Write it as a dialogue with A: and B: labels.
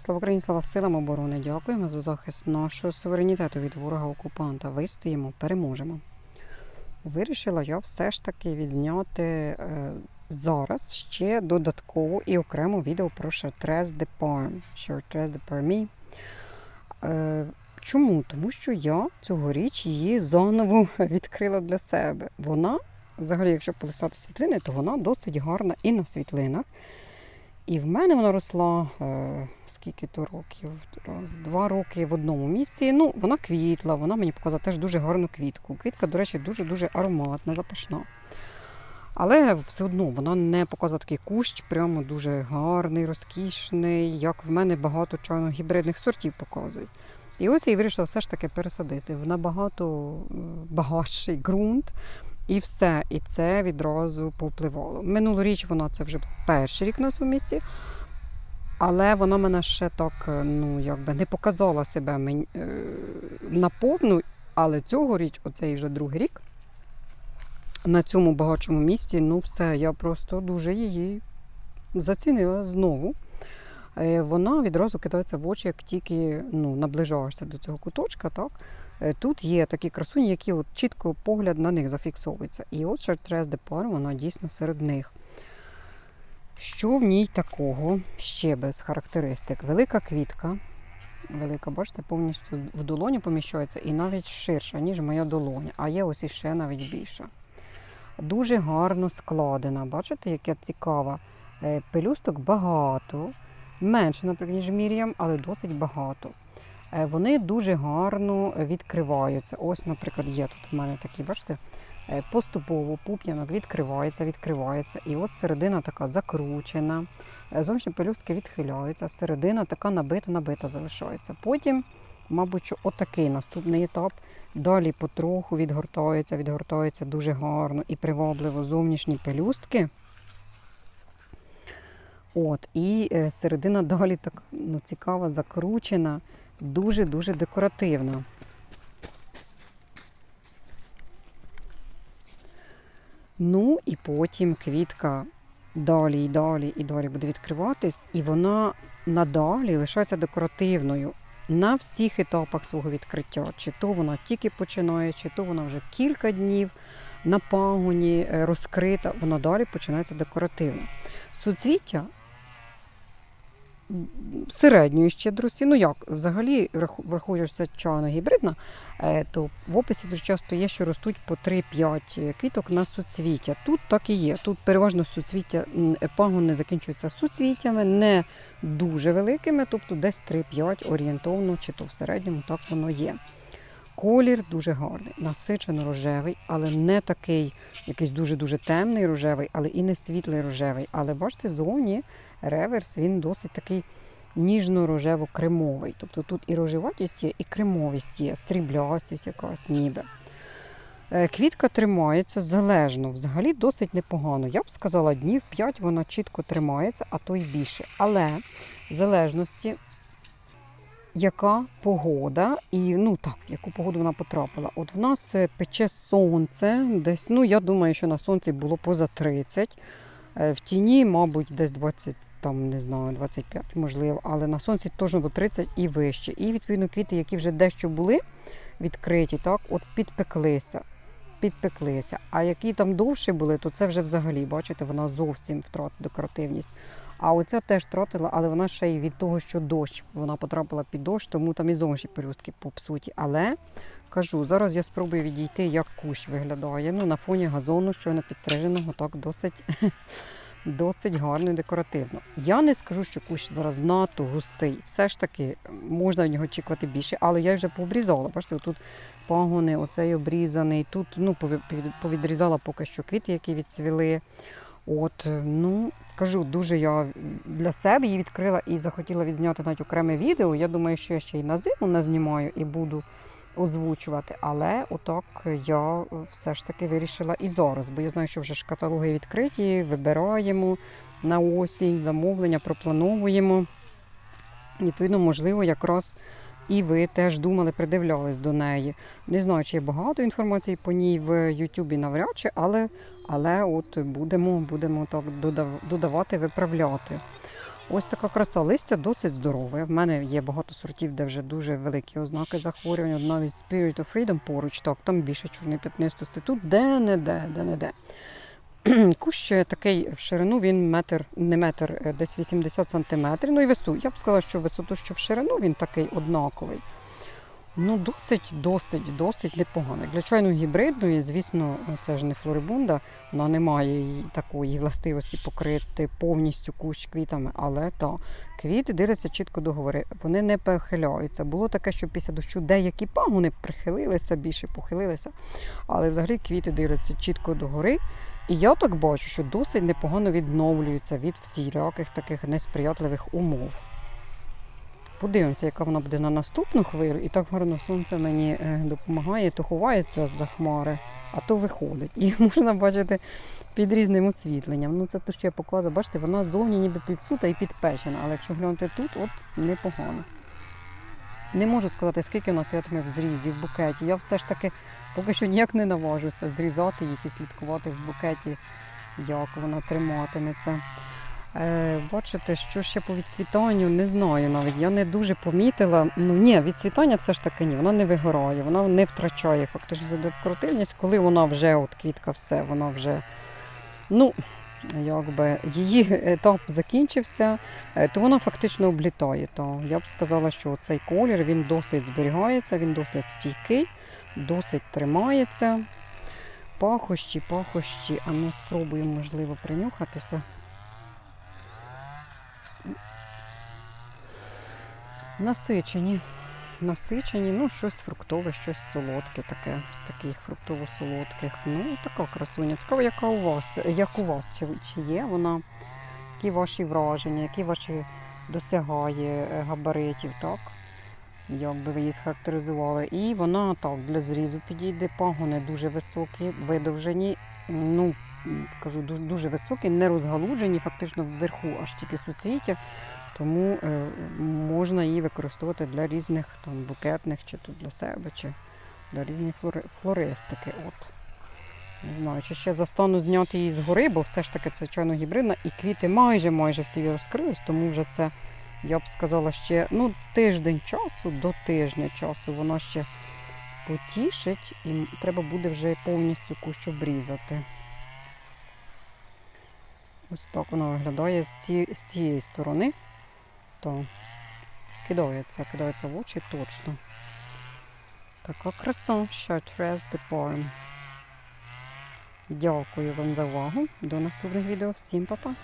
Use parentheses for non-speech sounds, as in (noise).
A: Слава Україні, слава силам оборони. Дякуємо за захист нашого суверенітету від ворога окупанта. Вистоїмо, переможемо. Вирішила я все ж таки відзняти е, зараз ще додатково і окремо відео про Chartres de Parme. Chartres de Parme. Чому? Тому що я цьогоріч її заново (laughs) відкрила для себе. Вона, взагалі, якщо полистати світлини, то вона досить гарна і на світлинах. І в мене вона росла е, скільки то років? Раз, два роки в одному місці. Ну, вона квітла, вона мені показала теж дуже гарну квітку. Квітка, до речі, дуже-дуже ароматна, запашна. Але все одно вона не показує такий кущ, прямо дуже гарний, розкішний, як в мене багато чайно гібридних сортів показують. І ось я вирішила все ж таки пересадити в набагато е, багатший ґрунт. І все, і це відразу повпливало. Минулоріч вона це вже перший рік на цьому місці, але вона мене ще так ну, якби не показала себе мені, е, наповну. Але цьогоріч, оцей вже другий рік, на цьому багатшому місці, ну все, я просто дуже її зацінила знову. Е, Вона відразу кидається в очі, як тільки ну, наближаєшся до цього куточка. так? Е, Тут є такі красуні, які от чітко погляд на них зафіксовується. І от Chartres de Parme, вона дійсно серед них. Що в ній такого ще без характеристик? Велика квітка. Велика, бачите, повністю в долоні поміщається і навіть ширша, ніж моя долоня, а є ось іще навіть більша. Дуже гарно складена. Бачите, яка цікава. Е, Пелюсток багато, менше, наприклад, ніж Мір'ям, але досить багато. Е, Вони дуже гарно відкриваються. Ось, наприклад, є тут в мене такі, бачите, е, поступово пуп'янок відкривається, відкривається. І от середина така закручена, е, зовнішні пелюстки відхиляються, середина така набита, набита залишається. Потім, мабуть, отакий наступний етап. Далі потроху відгортаються, відгортаються дуже гарно і привабливо зовнішні пелюстки. От, і середина далі така ну, цікава, закручена, дуже-дуже декоративна. Ну і потім квітка далі і далі і далі буде відкриватись, і вона надалі лишається декоративною на всіх етапах свого відкриття. Чи то вона тільки починає, чи то вона вже кілька днів на пагоні е, розкрита, вона далі починається декоративно. Суцвіття середньої щедрості, ну як, взагалі, це чайно гібридна, е, то в описі дуже часто є, що ростуть по 3-5 квіток на суцвіття. Тут так і є. Тут переважно суцвіття, пагони закінчуються суцвіттями, не дуже великими, тобто десь 3-5 орієнтовно, чи то в середньому так воно є. Колір дуже гарний, насичено рожевий, але не такий якийсь дуже-дуже темний рожевий, але і не світлий рожевий. Але бачите, зовні реверс він досить такий ніжно-рожево-кремовий. Тобто тут і рожеватість є, і кремовість є, сріблястість якась ніби. Е, Квітка тримається залежно, взагалі досить непогано. Я б сказала, днів 5 вона чітко тримається, а то й більше. Але в залежності яка погода, і ну так, в яку погоду вона потрапила. От в нас е, пече сонце, десь, ну я думаю, що на сонці було поза 30. Е, В тіні, мабуть, десь 20, там, не знаю, 25, можливо, але на сонці теж було 30 і вище. І відповідно квіти, які вже дещо були відкриті, так, от підпеклися. Підпеклися. А які там довші були, то це вже взагалі, бачите, вона зовсім втратила декоративність. А оця теж втратила, але вона ще й від того, що дощ. Вона потрапила під дощ, тому там і зовнішні пелюстки попсуті. Але кажу, зараз я спробую відійти, як кущ виглядає. Ну, на фоні газону, щойно підстриженого, так досить, (laughs) досить гарно і декоративно. Я не скажу, що кущ зараз надто густий. Все ж таки можна від нього очікувати більше, але я вже пообрізала. Бачите, тут пагони, оцей обрізаний. Тут ну, повідрізала поки що квіти, які відцвіли. От, ну, кажу, дуже я для себе її відкрила і захотіла відзняти навіть окреме відео. Я думаю, що я ще й на зиму назнімаю і буду озвучувати. Але отак я все ж таки вирішила і зараз, бо я знаю, що вже ж каталоги відкриті, вибираємо на осінь, замовлення проплановуємо. Відповідно, можливо, якраз і ви теж думали, придивлялись до неї. Не знаю, чи є багато інформації по ній в Ютубі навряд чи, але, але от будемо, будемо так додавати, виправляти. Ось така краса. Листя досить здорове. В мене є багато сортів, де вже дуже великі ознаки захворювання. Навіть Spirit of Freedom поруч, так, там більше чорний п'ятнистості. Тут де-не-де, де-не-де. (clears throat) Кущ е, такий в ширину він метр, не метр, е, десь 80 сантиметрів. Ну і висоту. Я б сказала, що висоту, що в ширину він такий однаковий. Ну, досить, досить, досить непоганий. Для чайно гібридної, звісно, це ж не флорибунда, вона не має такої властивості покрити повністю кущ квітами, але та квіти дивляться чітко догори. Вони не похиляються. Було таке, що після дощу деякі пагони прихилилися, більше похилилися, але взагалі квіти дивляться чітко догори. І я так бачу, що досить непогано відновлюються від всіляких таких несприятливих умов. Подивимося, яка вона буде на наступну хвилю. І так гарно сонце мені е, допомагає, то ховається за хмари, а то виходить. І (laughs) можна бачити під різним освітленням. Ну, це те, що я показую. Бачите, вона зовні ніби підсута і підпечена, але якщо глянути тут, от непогано. Не можу сказати, скільки вона стоятиме в зрізі, в букеті. Я все ж таки поки що ніяк не наважуся зрізати їх і слідкувати в букеті, як вона триматиметься. Е, бачите, що ще по відцвітанню, не знаю навіть. Я не дуже помітила. Ну ні, відцвітання все ж таки ні, вона не вигорає, вона не втрачає фактично за декоративність, коли вона вже от квітка, все, вона вже. Ну, якби її етап закінчився, е, то вона фактично облітає. То я б сказала, що цей колір він досить зберігається, він досить стійкий, досить тримається. Пахощі, пахощі, а ну спробуємо, можливо, принюхатися. Насичені. Насичені, ну, щось фруктове, щось солодке таке, з таких фруктово-солодких. Ну, така красуня. Цікаво, яка у вас, як у вас, чи, чи є вона, які ваші враження, які ваші досягає е, габаритів, так? Як би ви її схарактеризували. І вона так для зрізу підійде, пагони дуже високі, видовжені, ну, кажу, дуже, високі, не розгалуджені, фактично вверху аж тільки суцвіття. Тому е, можна її використовувати для різних там, букетних, чи то для себе, чи для різних флори- флористики. От. Не знаю, чи ще застану зняти її згори, бо все ж таки це чайно гібридна, і квіти майже майже всі розкрились, тому вже це, я б сказала, ще ну, тиждень часу до тижня часу вона ще потішить, і треба буде вже повністю кущ обрізати. Ось так вона виглядає з цієї сторони то кидається, кидається в очі точно. Така краса, Chartres de Parme. Дякую вам за увагу. До наступних відео. Всім па-па!